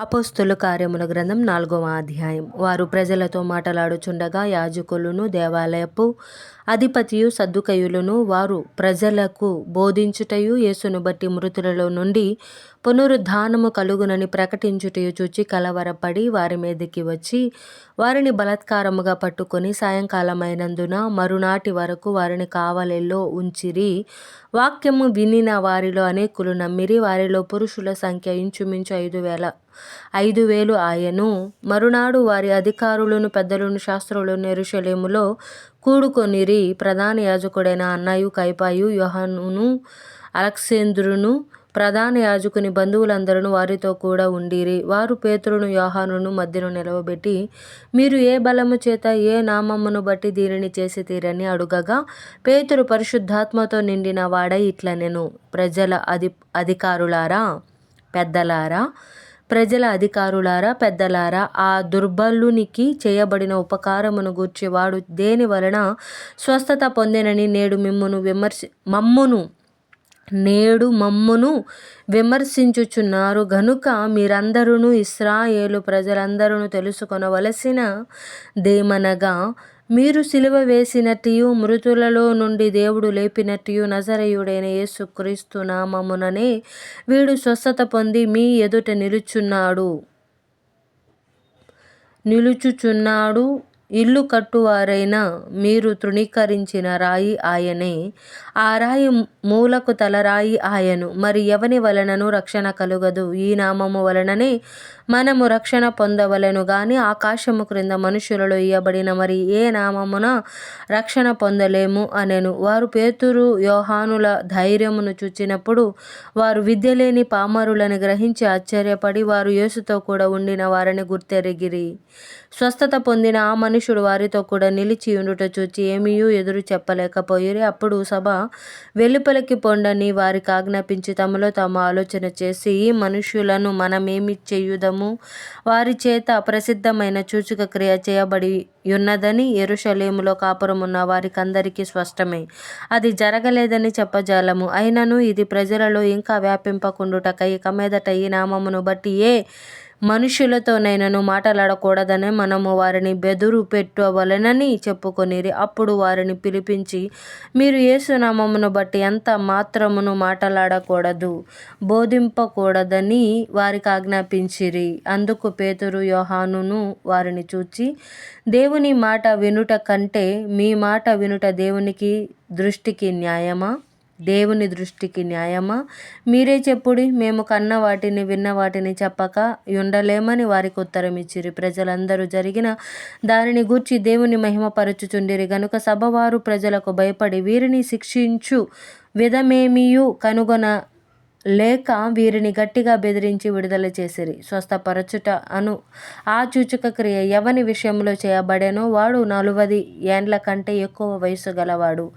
అపోస్తుల కార్యముల గ్రంథం నాలుగవ అధ్యాయం. వారు ప్రజలతో మాట్లాడుచుండగా యాజకులను దేవాలయపు అధిపతియు సద్దుకయులను వారు ప్రజలకు బోధించుటయు యేసును బట్టి మృతులలో నుండి పునరుద్ధానము కలుగునని ప్రకటించుటయు చూచి కలవరపడి వారి మీదకి వచ్చి వారిని బలత్కారముగా పట్టుకొని సాయంకాలమైనందున మరునాటి వరకు వారిని కావలిలో ఉంచిరి. వాక్యము వినిన వారిలో అనేకులు నమ్మిరి. వారిలో పురుషుల సంఖ్య ఇంచుమించు ఐదు వేల ఐదు వేలు ఆయను. మరునాడు వారి అధికారులను పెద్దలను శాస్త్రులను ఎరుషలేములో కూడుకొనిరి ప్రధాన యాజకుడైన అన్నయు కైపాయు యోహానును అలెక్సేంద్రును ప్రధాన యాజకుని బంధువులందరూ వారితో కూడా ఉండిరి. వారు పేతురును యోహానును మధ్యను నిలవబెట్టి మీరు ఏ బలము చేత ఏ నామమును బట్టి దీనిని చేసి తీరని అడుగగా పేతురు పరిశుద్ధాత్మతో నిండిన వాడై ఇట్ల నేను ప్రజల అధి అధికారులారా పెద్దలారా ప్రజల అధికారులారా పెద్దలారా ఆ దుర్బలునికి చేయబడిన ఉపకారమును గూర్చి వాడు దేని వలన స్వస్థత పొందినని నేడు మిమ్మును విమర్శి మమ్మును నేడు మమ్మును విమర్శించుచున్నారు. గనుక మీరందరూ ఇస్రాయేలు ప్రజలందరూ తెలుసుకొనవలసిన దేమనగా మీరు సిలువ వేసినట్టు మృతులలో నుండి దేవుడు లేపినట్టు నజరయుడైన యేసుక్రీస్తు నామముననే వీడు స్వస్థత పొంది మీ ఎదుట నిలుచున్నాడు. నిలుచుచున్నాడు. ఇల్లు కట్టువారైన మీరు తృణీకరించిన రాయి ఆయనే. ఆ రాయి మూలకు తలరాయి ఆయను. మరి ఎవని వలనను రక్షణ కలుగదు? ఈ నామము వలననే మనము రక్షణ పొందవలెను గాని ఆకాశము క్రింద మనుషులలో ఇయ్యబడిన మరి ఏ నామమున రక్షణ పొందలేము అనెను. వారు పేతురు యోహానుల ధైర్యమును చూచినప్పుడు వారు విద్య లేని గ్రహించి ఆశ్చర్యపడి వారు యేసుతో కూడా ఉండిన వారిని గుర్తెరిగిరి. స్వస్థత పొందిన ఆ మనుషుడు వారితో కూడా నిలిచి ఉండుట చూచి ఏమీయూ ఎదురు చెప్పలేకపోయిరి. అప్పుడు సభ వెలుపలికి పొండని వారికి ఆజ్ఞాపించి తమలో తాము ఆలోచన చేసి ఈ మనుష్యులను మనమేమి చేయుదము? వారి చేత ప్రసిద్ధమైన సూచక క్రియ చేయబడి ఉన్నదని ఎరుషలేములో కాపురమున్న వారికందరికీ స్పష్టమే. అది జరగలేదని చెప్పజాలము. అయినను ఇది ప్రజలలో ఇంకా వ్యాపింపకుండుటకై ఇక మీదట ఈ నామమును బట్టి ఏ మనుషులతోనైనను మాట్లాడకూడదని మనము వారిని బెదురు పెట్టవలెనని చెప్పుకొనిరి. అప్పుడు వారిని పిలిపించి మీరు యేసునామమును బట్టి ఎంత మాత్రమును మాట్లాడకూడదు బోధింపకూడదని వారికి ఆజ్ఞాపించిరి. అందుకు పేతురు యోహానును వారిని చూచి దేవుని మాట వినుట కంటే మీ మాట వినుట దేవునికి దృష్టికి న్యాయమా? దేవుని దృష్టికి న్యాయమా? మీరే చెప్పుడి మేము కన్న వాటిని విన్న వాటిని చెప్పక ఉండలేమని వారికి ఉత్తరం ఇచ్చిరి. ప్రజలందరూ జరిగిన దానిని గూర్చి దేవుని మహిమపరచుచుండిరి. గనుక సభవారు ప్రజలకు భయపడి వీరిని శిక్షించు విధమేమియు కనుగొన లేక వీరిని గట్టిగా బెదిరించి విడుదల చేసిరి. స్వస్థపరచుట అను ఆ సూచక క్రియ ఎవని విషయంలో చేయబడేనో వాడు నలువది ఏండ్ల కంటే ఎక్కువ వయసు గలవాడు.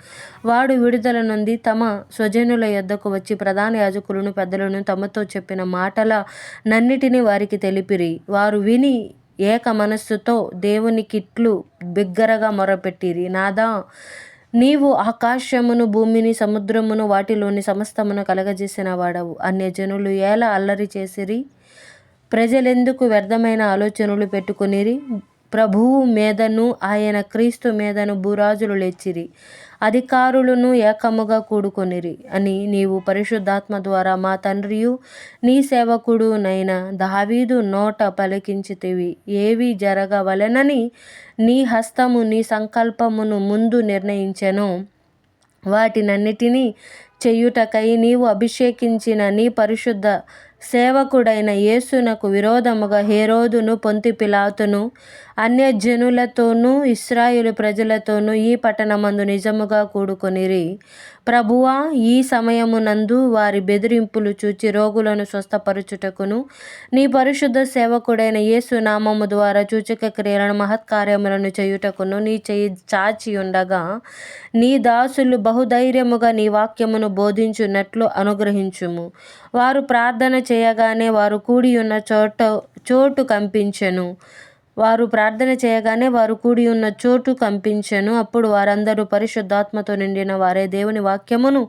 వాడు విడుదల నుండి తమ స్వజనుల యొద్దకు వచ్చి ప్రధాన యాజకులను పెద్దలను తమతో చెప్పిన మాటల నన్నిటినీ వారికి తెలిపిరి. వారు విని ఏక మనస్సుతో దేవునికిట్లు బిగ్గరగా మొరపెట్టిరి. నాదా నీవు ఆకాశమును భూమిని సముద్రమును వాటిలోని సమస్తమును కలగజేసిన వాడవు. అన్యజనులు ఎలా అల్లరి చేసిరి? ప్రజలెందుకు వ్యర్థమైన ఆలోచనలు పెట్టుకునిరి? ప్రభువు మీదను ఆయన క్రీస్తు మీదను భూరాజులు లేచిరి. అధికారులను ఏకముగా కూడుకొనిరి అని నీవు పరిశుద్ధాత్మ ద్వారా మా తండ్రియు నీ సేవకుడు నైన దావీదు నోట పలికించితివి. ఏవి జరగవలెనని నీ హస్తము నీ సంకల్పమును ముందు నిర్ణయించెను. వాటినన్నిటినీ చెయ్యుటకై నీవు అభిషేకించిన నీ పరిశుద్ధ సేవకుడైన యేసునకు విరోధముగా హేరోదును పొంతి పిలాతును అన్యజనులతోనూ ఇస్రాయేలు ప్రజలతోనూ ఈ పట్టణమందు నిజముగా కూడుకొనిరి. ప్రభువా ఈ సమయమునందు వారి బెదిరింపులు చూచి రోగులను స్వస్థపరచుటకును నీ పరిశుద్ధ సేవకుడైన యేసు నామము ద్వారా సూచక క్రియలను మహత్కార్యములను చేయుటకును నీ చేయి చాచి ఉండగా నీ దాసులు బహుధైర్యముగా నీ వాక్యమును బోధించున్నట్లు అనుగ్రహించుము. వారు ప్రార్థన చేయగానే వారు కూడి ఉన్న చోట చోటు కంపించెను. వారు ప్రార్థన చేయగానే వారు కూడి ఉన్న చోటు కంపించెను. అప్పుడు వారందరూ పరిశుద్ధాత్మతో నిండిన వారే దేవుని వాక్యమును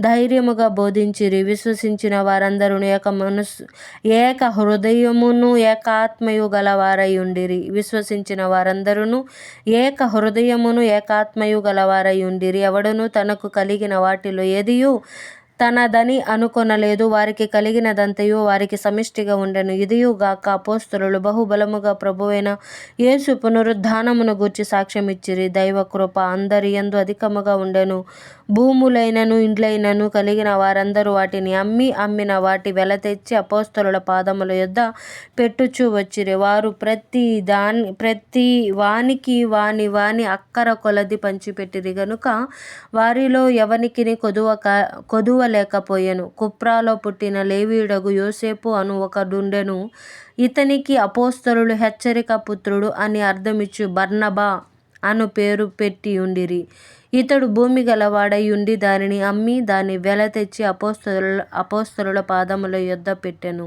ధైర్యముగా బోధించిరి. విశ్వసించిన వారందరూ ఏక మనస్సు ఏక హృదయమును ఏకాత్మయు గలవారై ఉండిరి. విశ్వసించిన వారందరూ ఏక హృదయమును ఏకాత్మయు గలవారై ఉండిరి. ఎవడను తనకు కలిగిన వాటిలో ఏదియు తనదని అనుకొనలేదు. వారికి కలిగినదంతయు వారికి సమిష్టిగా ఉండెను. ఇదియుగాక అపోస్తలులు బహుబలముగా ప్రభువైన యేసు పునరుద్ధానమును గూర్చి సాక్ష్యమిచ్చిరి. దైవ కృప అందరి ఎందు అధికముగా ఉండెను. భూములైనను ఇండ్లైనను కలిగిన వారందరూ వాటిని అమ్మి అమ్మిన వాటి వెల తెచ్చి అపోస్తలుల పాదముల యొద్ద పెట్టుచు వచ్చిరి. వారు ప్రతి దాని ప్రతి వానికి వాని వాని అక్కర కొలది పంచిపెట్టిరి. గనుక వారిలో ఎవనికిని కొదువ కొదువ లేకపోయెను. కుప్రాలో పుట్టిన లేవీడగు యోసేపు అను ఒకడుండెను. ఇతనికి అపోస్తలుడు హెచ్చరిక పుత్రుడు అని అర్థమిచ్చు బర్నబా అను పేరు పెట్టి ఉండిరి. ఇతడు భూమి గలవాడై ఉండి దానిని అమ్మి దాని వెల తెచ్చి అపోస్తలు అపోస్తలుల పాదముల యొద్ద పెట్టెను.